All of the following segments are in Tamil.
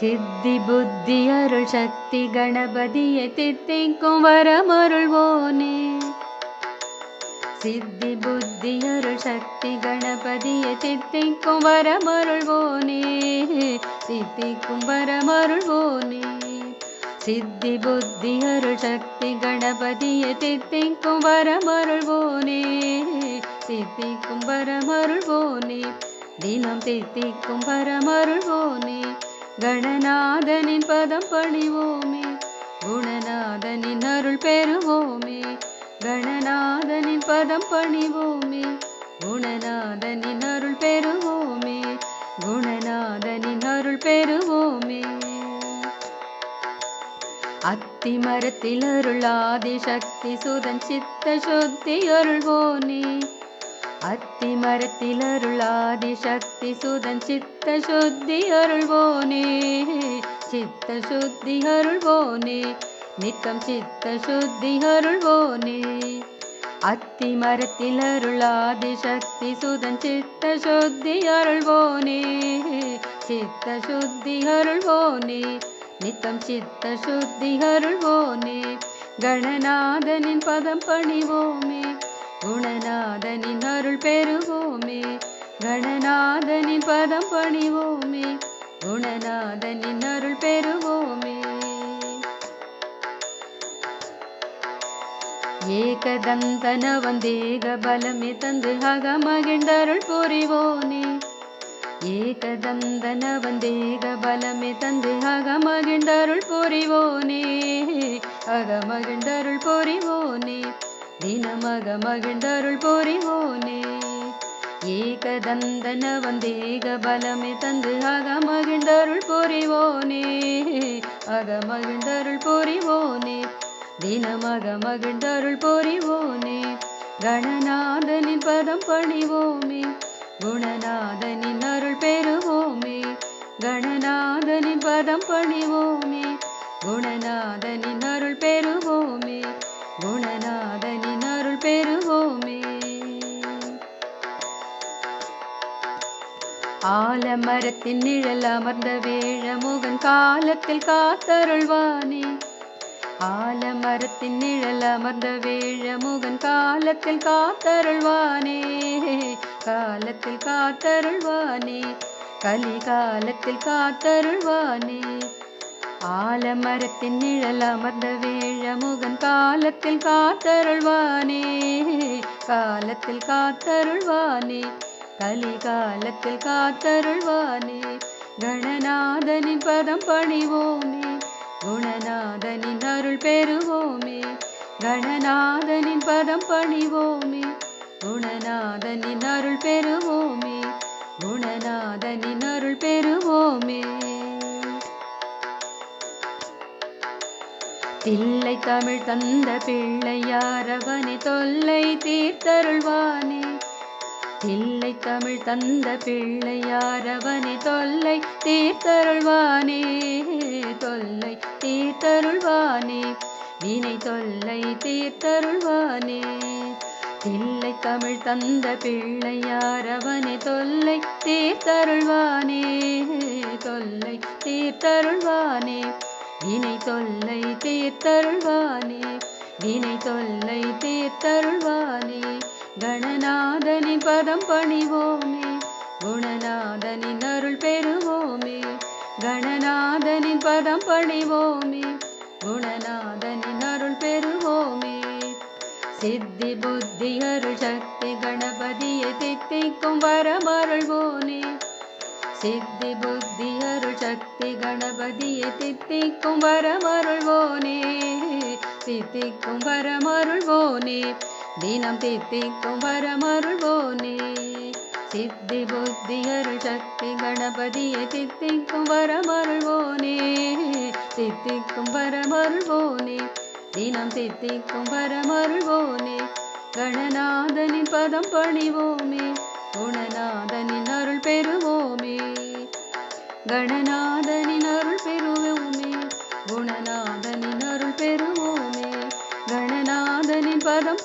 சித்தி புத்தி அருள் சக்தி கணபதியை தித்திக்கும் வரமருள்வோனே. சித்தி புத்தி அருள் சக்தி கணபதியை தித்திக்கும் வரமருள்வோனே. தித்திக்கும் வரமருள்வோனே. சித்தி புத்தி அருள் சக்தி கணபதியை தித்திக்கும் வரமருள்வோனே. தித்திக்கும் வரமருள்வோனே. தினம் தித்திக்கும் பரமருள்வோமே. கணநாதனின் பதம் பணிவோமே. குணநாதனின் அருள் பெறுவோமே. கணநாதனின் பதம் பணிவோமே. குணநாதனின் அருள் பெறுவோமே. குணநாதனின் அருள் பெறுவோமே. அத்தி மரத்தில் அருளாதி சக்தி சுதன் சித்த சுத்தி அருள்வோனே. அத்தி மரத்தில் அருளாதி சக்தி சுதன் சித்த சுத்தி அருள்வோனே சித்த சுத்தி அருள்வோனே நித்தம் சித்த சுத்தி அருள்வோனே. அத்தி மரத்தில் அருளாதி சக்தி சுதன் சித்த சுத்தி அருள்வோனே சித்த சுத்தி அருள்வோனே நித்தம் சித்த சுத்தி அருள்வோனே. கணநாதனின் பதம் பணிவோமே குணநாதனின் அருள் பெறுவோமே. கணநாதனின் பதம் பணிவோமே. குணநாதனின் அருள் பெறுவோமே. ஏகதந்தனவன் தேக பலமே தந்து அகமகிழ்ந்தருள் புரிவோனே. ஏகதந்தனவன் தேக பலமே தந்து அகமகிழ்ந்தருள் புரிவோனே. அகமகிழ்ந்தருள் புரிவோனே. தினமக மகிழ்ந்தருள் புரிவோனே ஏகதந்தனவன் தேக பலமே தந்து அக மகிழ்ந்தருள் பொறிவோனே. அக மகிழ்ந்தருள் பொறிவோனே. தினமக மகிழ்ந்தருள் பொறிவோனே. கணநாதனின் பதம் பணிவோமே. குணநாதனின் அருள் பெறுவோமே. கணநாதனின் பதம் பணிவோமே. குணநாதனின் அருள் பெறுவோம். ஆலமரத்தின் நிழல் அமர்ந்த வேழமுகன் காலத்தில் காத்தருள்வானே. ஆல மரத்தின் நிழல் அமர்ந்த வேழமுகன் காலத்தில் காத்தருள்வானே. காலத்தில் காத்தருள்வானே. கலிகாலத்தில் காத்தருள்வானே. ஆலமரத்தின் நிழல் அமர்ந்த வேழமுகன் காலத்தில் காத்தருள்வானே. காலத்தில் காத்தருள்வானே. கலிகாலத்தில் காத்தருள்வானே. கணநாதனின் பதம் பணிவோமே. குணநாதனின் அருள் பெறுவோமே. கணநாதனின் பதம் பணிவோமே. குணநாதனின் அருள் பெறுவோமே. குணநாதனின் அருள் பெறுவோமே. தில்லை தமிழ் தந்த பிள்ளையாரவனை தொல்லை தீர்த்தருள்வானே. தில்லை தமிழ் தந்த பிள்ளையாரவனை தொல்லை தீர்த்தருள்வானே தொல்லை தீர்த்தருள்வானே வினை தொல்லை தீர்த்தருள்வானே. தில்லை தமிழ் தந்த பிள்ளையாரவனை தொல்லை தீர்த்தருள்வானே தொல்லை தீர்த்தருள்வானே. வினை தொல்லை தீர்த்தருள்வானே வினை தொல்லை தீர்த்தருள்வானே. கணநாதனின் பதம் பணிவோமே குணநாதனின் அருள் பெறுவோமே கணநாதனின் பதம் பணிவோமே குணநாதனின் அருள் பெறுவோமே. சித்தி புத்தி அருள் சக்தி கணபதியை தித்திக்கும் வரமருள்வோனே சித்தி புத்தி அருள் சக்தி கணபதியை தித்திக்கும் வரமருள்வோனே தித்திக்கும் வரமருள்வோனே தினம் தித்திக்கும் வரமருள்வோனே. சித்தி புத்தி அருள் சக்தி கணபதியை தித்திக்கும் வரமருள்வோனே. தித்திக்கும் வரமருள்வோனே. தினம் தித்திக்கும் வரமருள்வோனே. கணநாதனின் பதம் பணிவோமே. குணநாதனின் அருள் பெறுவோமே. கணநாத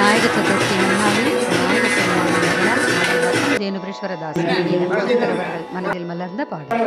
விநாயக சதுர்த்தி முன்னாடி விநாயக பெருமாள் தேனுபுரீஸ்வரதாஸ் அவர்கள் மனதில் மலர்ந்த பாடல்.